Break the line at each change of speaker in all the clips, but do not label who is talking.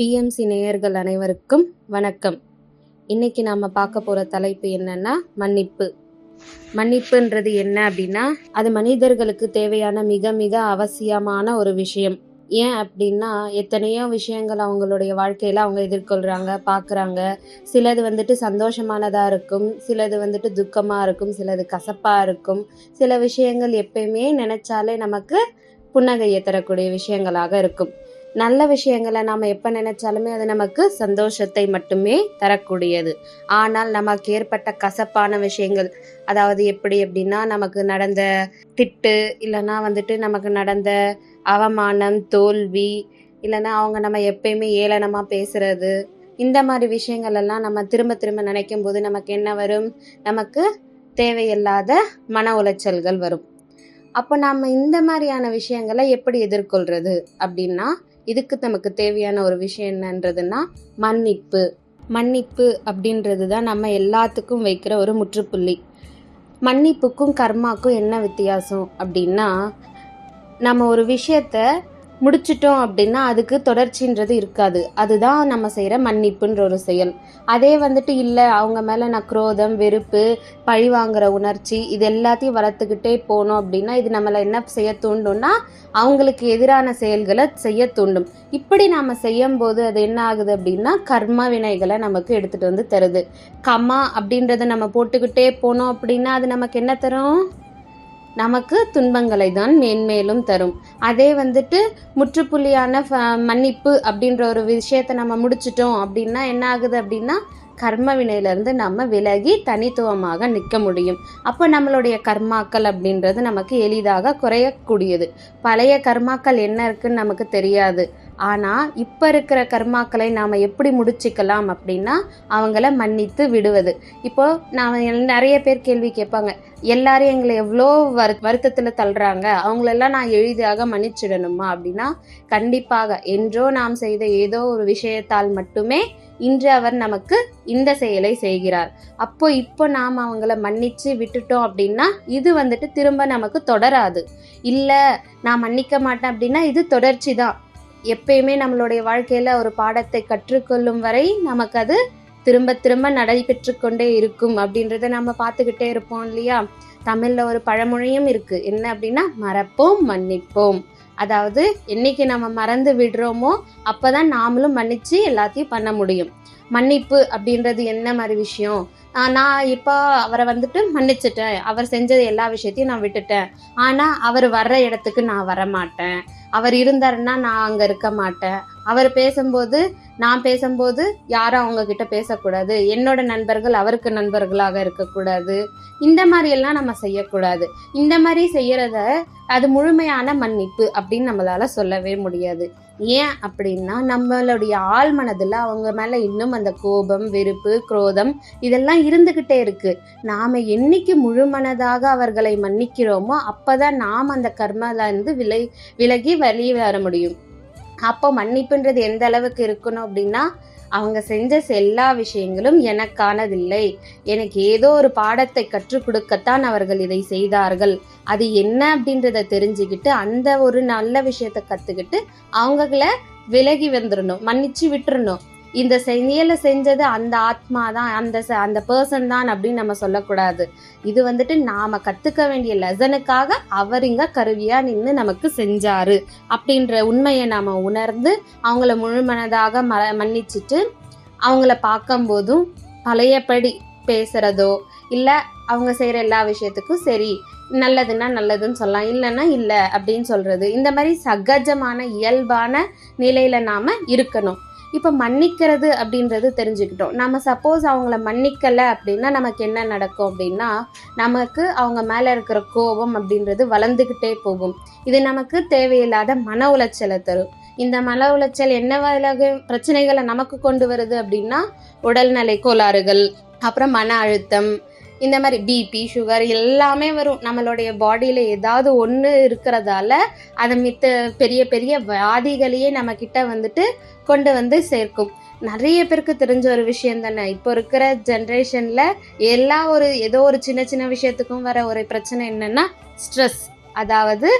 BMC நேயர்கள் அனைவருக்கும் வணக்கம். இன்னைக்கு நாம் பார்க்க போகிற தலைப்பு என்னன்னா மன்னிப்பு. மன்னிப்புன்றது என்ன அப்படின்னா அது மனிதர்களுக்கு தேவையான மிக மிக அவசியமான ஒரு விஷயம். ஏன் அப்படின்னா எத்தனையோ விஷயங்கள் அவங்களுடைய வாழ்க்கையில் அவங்க எதிர்கொள்கிறாங்க பார்க்குறாங்க. சிலது வந்துட்டு சந்தோஷமானதாக இருக்கும் சிலது வந்துட்டு துக்கமாக இருக்கும் சிலது கசப்பாக இருக்கும். சில விஷயங்கள் எப்பயுமே நினச்சாலே நமக்கு புன்னகையை தரக்கூடிய விஷயங்களாக இருக்கும். நல்ல விஷயங்களை நாம் எப்போ நினைச்சாலுமே அது நமக்கு சந்தோஷத்தை மட்டுமே தரக்கூடியது. ஆனால் நமக்கு ஏற்பட்ட கசப்பான விஷயங்கள் அதாவது எப்படி அப்படின்னா நமக்கு நடந்த திட்டு இல்லைன்னா வந்துட்டு நமக்கு நடந்த அவமானம் தோல்வி இல்லைன்னா அவங்க நம்ம எப்பயுமே ஏளனமாக பேசுறது இந்த மாதிரி விஷயங்கள் எல்லாம் நம்ம திரும்ப திரும்ப நினைக்கும் போது நமக்கு என்ன வரும்? நமக்கு தேவையில்லாத மன உளைச்சல்கள் வரும். அப்போ நம்ம இந்த மாதிரியான விஷயங்களை எப்படி எதிர்கொள்கிறது அப்படின்னா இதுக்கு நமக்கு தேவையான ஒரு விஷயம் என்னன்றதுன்னா மன்னிப்பு. மன்னிப்பு அப்படின்றது தான் நம்ம எல்லாத்துக்கும் வைக்கிற ஒரு முற்றுப்புள்ளி. மன்னிப்புக்கும் கர்மாக்கும் என்ன வித்தியாசம் அப்படின்னா நம்ம ஒரு விஷயத்த முடிச்சிட்டோம் அப்படின்னா அதுக்கு தொடர்ச்சின்றது இருக்காது. அதுதான் நம்ம செய்கிற மன்னிப்புன்ற ஒரு செயல். அதே வந்துட்டு இல்லை அவங்க மேலே நான் குரோதம் வெறுப்பு பழி வாங்குற உணர்ச்சி இது எல்லாத்தையும் வளர்த்துக்கிட்டே போனோம் அப்படின்னா இது நம்மளை என்ன செய்ய தூண்டும்னா அவங்களுக்கு எதிரான செயல்களை செய்ய தூண்டும். இப்படி நாம் செய்யும் போது அது என்ன ஆகுது அப்படின்னா கர்ம வினைகளை நமக்கு எடுத்துகிட்டு வந்து தருது. கமா அப்படின்றத நம்ம போட்டுக்கிட்டே போனோம் அப்படின்னா அது நமக்கு என்ன தரும்? நமக்கு துன்பங்களை தான் மேன்மேலும் தரும். அதே வந்துட்டு முற்றுப்புள்ளியான ஃப- மன்னிப்பு அப்படின்ற ஒரு விஷயத்தை நம்ம முடிச்சிட்டோம் அப்படின்னா என்ன ஆகுது அப்படின்னா கர்ம வினையிலேருந்து நம்ம விலகி தனித்துவமாக நிற்க முடியும். அப்போ நம்மளுடைய கர்மாக்கள் அப்படின்றது நமக்கு எளிதாக குறையக்கூடியது. பழைய கர்மாக்கள் என்ன இருக்குன்னு நமக்கு தெரியாது. ஆனால் இப்போ இருக்கிற கர்மாக்களை நாம் எப்படி முடிச்சுக்கலாம் அப்படின்னா அவங்கள மன்னித்து விடுவது. இப்போ நான் நிறைய பேர் கேள்வி கேட்பாங்க எல்லாரும் எங்களை எவ்வளோ வரு வருத்தத்தில் தள்ளுறாங்க அவங்களெல்லாம் நான் எளிதாக மன்னிச்சிடணுமா அப்படின்னா கண்டிப்பாக. என்றோ நாம் செய்த ஏதோ ஒரு விஷயத்தால் மட்டுமே இன்று அவர் நமக்கு இந்த செயலை செய்கிறார். அப்போ இப்போ நாம் அவங்கள மன்னிச்சு விட்டுட்டோம் அப்படின்னா இது வந்துட்டு திரும்ப நமக்கு தொடராது. இல்லை நான் மன்னிக்க மாட்டேன் அப்படின்னா இது தொடர்ச்சி தான் எப்பயுமே நம்மளுடைய வாழ்க்கையில் ஒரு பாடத்தை கற்றுக்கொள்ளும் வரை நமக்கு அது திரும்ப திரும்ப நடைபெற்று கொண்டே இருக்கும் அப்படின்றத நம்ம பார்த்துக்கிட்டே இருப்போம் இல்லையா? தமிழில் ஒரு பழமொழியும் இருக்குது என்ன அப்படின்னா மறப்போம் மன்னிப்போம். அதாவது என்னைக்கு நம்ம மறந்து விடுறோமோ அப்போ தான் நாமளும் மன்னித்து எல்லாத்தையும் பண்ண முடியும். மன்னிப்பு அப்படின்றது என்ன மாதிரி விஷயம்? நான் இப்போ அவரை வந்துட்டு மன்னிச்சிட்டேன். அவர் செஞ்சது எல்லா விஷயத்தையும் நான் விட்டுட்டேன். ஆனால் அவர் வர்ற இடத்துக்கு நான் வர மாட்டேன் அவர் இருந்தாருன்னா நான் அங்கே இருக்க மாட்டேன். அவர் பேசும்போது நான் பேசும்போது யாரும் அவங்க கிட்ட பேசக்கூடாது. என்னோட நண்பர்கள் அவருக்கு நண்பர்களாக இருக்கக்கூடாது. இந்த மாதிரி எல்லாம் நம்ம செய்யக்கூடாது. இந்த மாதிரி செய்யறத அது முழுமையான மன்னிப்பு அப்படின்னு நம்மளால சொல்லவே முடியாது. ஏன் அப்படின்னா நம்மளுடைய ஆழ் மனதில் அவங்க மேலே இன்னும் அந்த கோபம் வெறுப்பு குரோதம் இதெல்லாம் இருந்துக்கிட்டே இருக்குது நாம் என்னைக்கு முழு மனதாக அவர்களை மன்னிக்கிறோமோ அப்போ தான் நாம் அந்த கர்மாலேருந்து விலை விலகி வெளியே வர முடியும். அப்போ மன்னிப்புன்றது எந்த அளவுக்கு இருக்கணும் அப்படின்னா அவங்க செஞ்ச எல்லா விஷயங்களும் எனக்கானதில்லை. எனக்கு ஏதோ ஒரு பாடத்தை கற்றுக் கொடுக்கத்தான் அவர்கள் இதை செய்தார்கள். அது என்ன அப்படின்றத தெரிஞ்சுக்கிட்டு அந்த ஒரு நல்ல விஷயத்தை கத்துக்கிட்டு அவங்கள விலகி வந்துடணும் மன்னிச்சு விட்டுறணும். இந்த செயலை செஞ்சது அந்த ஆத்மா தான் அந்த அந்த பர்சன் தான் அப்படின்னு நம்ம சொல்லக்கூடாது. இது வந்துட்டு நாம கத்துக்க வேண்டிய லெசனுக்காக அவர் இங்க கருவியா நின்று நமக்கு செஞ்சாரு அப்படின்ற உண்மையை நாம உணர்ந்து அவங்கள முழுமனதாக ம மன்னிச்சிட்டு அவங்கள பார்க்கும்போதும் பழையபடி பேசுறதோ இல்லை அவங்க செய்கிற எல்லா விஷயத்துக்கும் சரி நல்லதுன்னா நல்லதுன்னு சொல்லலாம் இல்லைன்னா இல்லை அப்படின்னு சொல்றது. இந்த மாதிரி சகஜமான இயல்பான நிலையில நாம இருக்கணும். இப்போ மன்னிக்கிறது அப்படின்றது தெரிஞ்சுக்கிட்டோம். நம்ம சப்போஸ் அவங்கள மன்னிக்கலை அப்படின்னா நமக்கு என்ன நடக்கும் அப்படின்னா நமக்கு அவங்க மேலே இருக்கிற கோபம் அப்படின்றது வளர்ந்துக்கிட்டே போகும். இது நமக்கு தேவையில்லாத மன உளைச்சலை தரும். இந்த மன உளைச்சல் என்ன வகையாக பிரச்சனைகளை நமக்கு கொண்டு வருது அப்படின்னா உடல்நிலை கோளாறுகள் அப்புறம் மன அழுத்தம் இந்த மாதிரி பிபி சுகர் எல்லாமே வரும். நம்மளுடைய பாடியில் ஏதாவது ஒன்று இருக்கிறதால அதை மித்த பெரிய பெரிய வியாதிகளையே நம்ம கிட்ட வந்துட்டு கொண்டு வந்து சேர்க்கும். நிறைய பேருக்கு தெரிஞ்ச ஒரு விஷயம் தானே? இப்போ இருக்கிற ஜென்ரேஷனில் எல்லா ஒரு ஏதோ ஒரு சின்ன சின்ன விஷயத்துக்கும் வர ஒரு பிரச்சனை என்னென்னா ஸ்ட்ரெஸ் அதாவது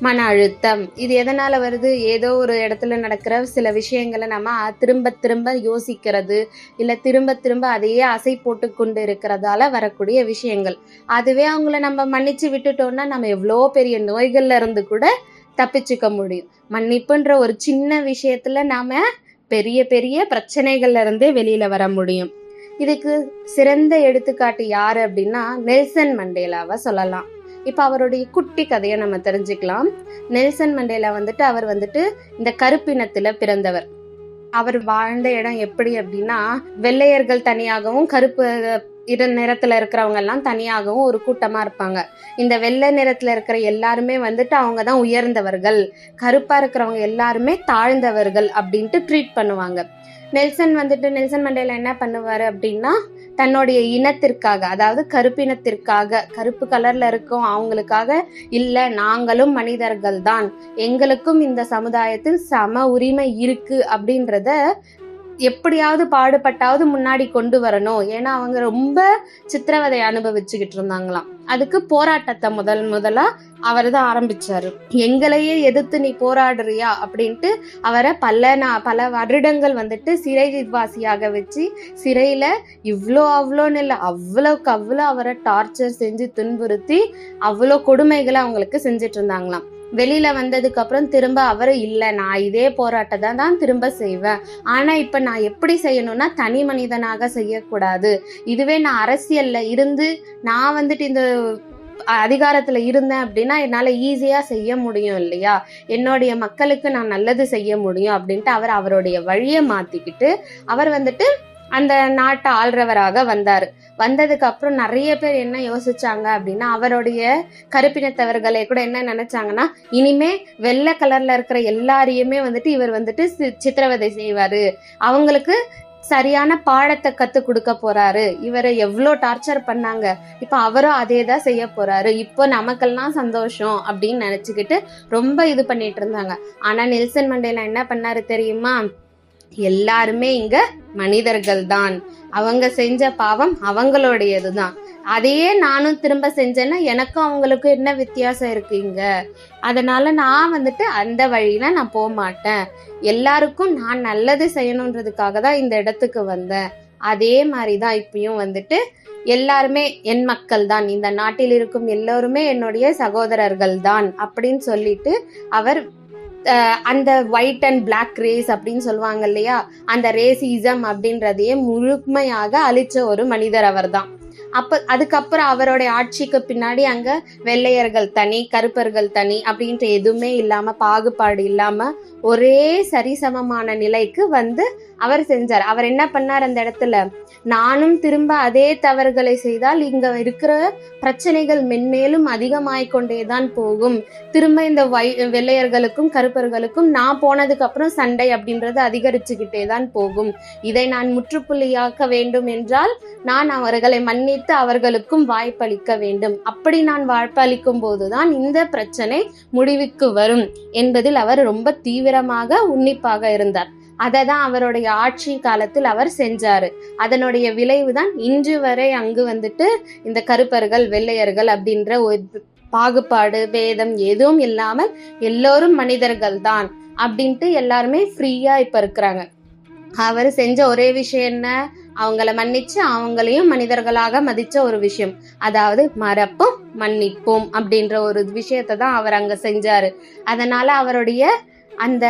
மன அழுத்தம். இது எதனால வருது? ஏதோ ஒரு இடத்துல நடக்கிற சில விஷயங்களை நம்ம திரும்ப திரும்ப யோசிக்கிறது இல்லை திரும்ப திரும்ப அதையே அசை போட்டு கொண்டு இருக்கிறதால வரக்கூடிய விஷயங்கள். அதுவே அவங்கள நம்ம மன்னிச்சு விட்டுட்டோம்னா நம்ம எவ்வளோ பெரிய நோய்கள்ல இருந்து கூட தப்பிச்சுக்க முடியும். மன்னிப்புன்ற ஒரு சின்ன விஷயத்துல நாம பெரிய பெரிய பிரச்சனைகள்ல இருந்தே வெளியில வர முடியும். இதுக்கு சிறந்த எடுத்துக்காட்டு யாரு அப்படின்னா நெல்சன் மண்டேலாவை சொல்லலாம். இப்போ அவருடைய குட்டி கதையை நம்ம தெரிஞ்சுக்கலாம். நெல்சன் மண்டேலா வந்துட்டு அவர் வந்துட்டு இந்த கருப்பினத்தில் பிறந்தவர். அவர் வாழ்ந்த இடம் எப்படி அப்படின்னா வெள்ளையர்கள் தனியாகவும் கருப்பு இரு நிறத்துல இருக்கிறவங்க எல்லாம் தனியாகவும் ஒரு கூட்டமா இருப்பாங்க. இந்த வெள்ளை நிறத்துல இருக்கிற எல்லாருமே வந்துட்டு அவங்க தான் உயர்ந்தவர்கள். கருப்பா இருக்கிறவங்க எல்லாருமே தாழ்ந்தவர்கள் அப்படின்ட்டு ட்ரீட் பண்ணுவாங்க. நெல்சன் வந்துட்டு நெல்சன் மண்டேல என்ன பண்ணுவார் அப்படின்னா தன்னுடைய இனத்திற்காக அதாவது கருப்பினத்திற்காக கருப்பு கலர்ல இருக்கும் அவங்களுக்காக இல்ல நாங்களும் மனிதர்கள் தான் எங்களுக்கும் இந்த சமுதாயத்தில் சம உரிமை இருக்கு அப்படின்றத எப்படியாவது பாடுபட்டாவது முன்னாடி கொண்டு வரணும். ஏன்னா அவங்க ரொம்ப சித்திரவதை அனுபவிச்சுக்கிட்டு இருந்தாங்களாம். அதுக்கு போராட்டத்தை முதல் முதலா அவர் தான் ஆரம்பிச்சாரு. எங்களையே எதிர்த்து நீ போராடுறியா? அப்படின்ட்டு அவரை பல நா பல வருடங்கள் வந்துட்டு சிறைவாசியாக வச்சு சிறையில இவ்வளோ அவ்வளோன்னு இல்லை அவ்வளோக்கு அவ்வளோ அவரை டார்ச்சர் செஞ்சு துன்புறுத்தி அவ்வளோ கொடுமைகளை அவங்களுக்கு செஞ்சிட்டு இருந்தாங்களாம். வெளியில வந்ததுக்கு அப்புறம் திரும்ப அவர் இல்லை நான் இதே போராட்டத்தை தான் திரும்ப செய்வேன். ஆனா இப்ப நான் எப்படி செய்யணும்னா தனி மனிதனாக செய்யக்கூடாது. இதுவே நான் அரசியல்ல இருந்து நான் வந்துட்டு இந்த அதிகாரத்துல இருந்தேன் அப்படின்னா என்னால ஈஸியா செய்ய முடியும் இல்லையா? என்னுடைய மக்களுக்கு நான் நல்லது செய்ய முடியும் அப்படின்ட்டு அவர் அவருடைய வழியை மாத்திக்கிட்டு அவர் வந்துட்டு அந்த நாட்டை ஆள்றவராக வந்தார். வந்ததுக்கு அப்புறம் நிறைய பேர் என்ன யோசிச்சாங்க அப்படின்னா அவருடைய கருப்பினத்தவர்களை கூட என்ன நினைச்சாங்கன்னா இனிமே வெள்ளை கலர்ல இருக்கிற எல்லாரையுமே வந்துட்டு இவர் வந்துட்டு சி- சித்திரவதை செய்வாரு. அவங்களுக்கு சரியான பாடத்தை கத்து கொடுக்க போறாரு. இவரை எவ்வளோ டார்ச்சர் பண்ணாங்க. இப்போ அவரும் அதே தான் செய்ய போறாரு. இப்போ நமக்கெல்லாம் சந்தோஷம் அப்படின்னு நினைச்சுக்கிட்டு ரொம்ப இது பண்ணிட்டு இருந்தாங்க. ஆனா நெல்சன் மண்டேலா என்ன பண்ணாரு தெரியுமா? எல்லாருமே இங்க மனிதர்கள் தான் அவங்க செஞ்ச பாவம் அவங்களுடையது தான் அதையே நானும் திரும்ப செஞ்சேன்னா எனக்கும் அவங்களுக்கும் என்ன வித்தியாசம் இருக்குங்க? அதனால நான் வந்துட்டு அந்த வழியில நான் போக மாட்டேன். எல்லாருக்கும் நான் நல்லது செய்யணுன்றதுக்காக தான் இந்த இடத்துக்கு வந்தேன். அதே மாதிரி தான் இப்பயும் வந்துட்டு எல்லாருமே என் மக்கள் தான் இந்த நாட்டில் இருக்கும் எல்லோருமே என்னுடைய சகோதரர்கள் தான் அப்படின்னு சொல்லிட்டு அவர் அந்த ஒயிட் அண்ட் பிளாக் ரேஸ் அப்படின்னு சொல்லுவாங்க இல்லையா? அந்த ரேசிசம் அப்படின்றதையே முழுமையாக அழிச்ச ஒரு மனிதர் அவர்தான். அப்போ அதுக்கப்புறம் அவருடைய ஆட்சிக்கு பின்னாடி அங்கே வெள்ளையர்கள் தனி கருப்பர்கள் தனி அப்படின்ற எதுவுமே இல்லாமல் பாகுபாடு இல்லாமல் ஒரே சரிசமமான நிலைக்கு வந்து அவர் செஞ்சார். அவர் என்ன பண்ணார் அந்த இடத்துல? நானும் திரும்ப அதே தவறுகளை செய்தால் இங்க இருக்கிற பிரச்சனைகள் மென்மேலும் அதிகமாய்கொண்டேதான் போகும். திரும்ப இந்த வை வெள்ளையர்களுக்கும் கருப்பர்களுக்கும் நான் போனதுக்கு அப்புறம் சண்டை அப்படின்றது அதிகரிச்சுக்கிட்டே தான் போகும். இதை நான் முற்றுப்புள்ளியாக்க வேண்டும் என்றால் நான் அவர்களை மன்னித்து அவர்களுக்கும் வாய்ப்பளிக்க வேண்டும். அப்படி நான் வாய்ப்பளிக்கும் போதுதான் இந்த பிரச்சனை முடிவுக்கு வரும் என்பதில் அவர் ரொம்ப தீவிரமாக உன்னிப்பாக இருந்தார். அதை தான் அவருடைய ஆட்சி காலத்தில் அவர் செஞ்சாரு. அதனுடைய விளைவு தான் இன்று வரை அங்கு வந்துட்டு இந்த கருப்பர்கள் வெள்ளையர்கள் அப்படின்ற ஒரு பாகுபாடு பேதம் எதுவும் இல்லாமல் எல்லோரும் மனிதர்கள் தான் அப்படின்ட்டு எல்லாருமே ஃப்ரீயா இப்ப இருக்கிறாங்க. அவர் செஞ்ச ஒரே விஷயம் என்ன? அவங்கள மன்னிச்சு அவங்களையும் மனிதர்களாக மதிச்ச ஒரு விஷயம். அதாவது மறப்போம் மன்னிப்போம் அப்படின்ற ஒரு விஷயத்தை தான் அவர் அங்க செஞ்சாரு. அதனால அவருடைய அந்த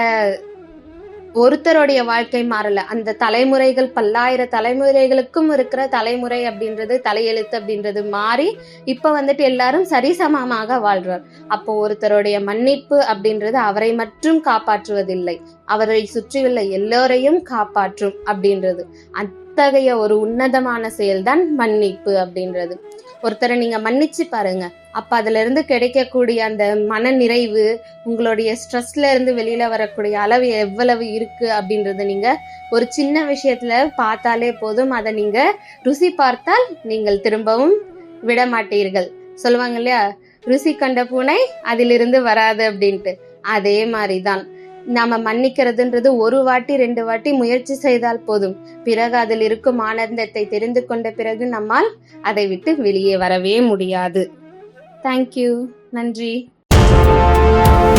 ஒருத்தருடைய வாழ்க்கை மாறல. அந்த தலைமுறைகள் பல்லாயிர தலைமுறைகளுக்கும் இருக்கிற தலைமுறை அப்படின்றது தலையெழுத்து அப்படின்றது மாறி இப்ப வந்துட்டு எல்லாரும் சரிசமமாக வாழ்றார். அப்போ ஒருத்தருடைய மன்னிப்பு அப்படின்றது அவரை மட்டும் காப்பாற்றுவதில்லை. அவரை சுற்றியுள்ள எல்லோரையும் காப்பாற்றும் அப்படின்றது. அத்தகைய ஒரு உன்னதமான செயல்தான் மன்னிப்பு அப்படின்றது. ஒருத்தரை நீங்க மன்னிச்சு பாருங்க. அப்ப அதுல இருந்து கிடைக்கக்கூடிய அந்த மன நிறைவு உங்களுடைய ஸ்ட்ரெஸ்ல இருந்து வெளியில வரக்கூடிய அளவு எவ்வளவு இருக்கு அப்படின்றத நீங்க ஒரு சின்ன விஷயத்துல பார்த்தாலே போதும். அதை நீங்க ருசி பார்த்தால் நீங்கள் திரும்பவும் விட மாட்டீர்கள். சொல்லுவாங்க இல்லையா? ருசி கண்ட பூனை அதிலிருந்து வராது அப்படின்ட்டு. அதே மாதிரிதான். நாம மன்னிக்கிறதுன்றது ஒரு வாட்டி ரெண்டு வாட்டி முயற்சி செய்தால் போதும். பிறகு அதில் இருக்கும் ஆனந்தத்தை தெரிந்து கொண்ட பிறகு நம்மால் அதை விட்டு வெளியே வரவே முடியாது. தேங்க்யூ நன்றி நன்றி.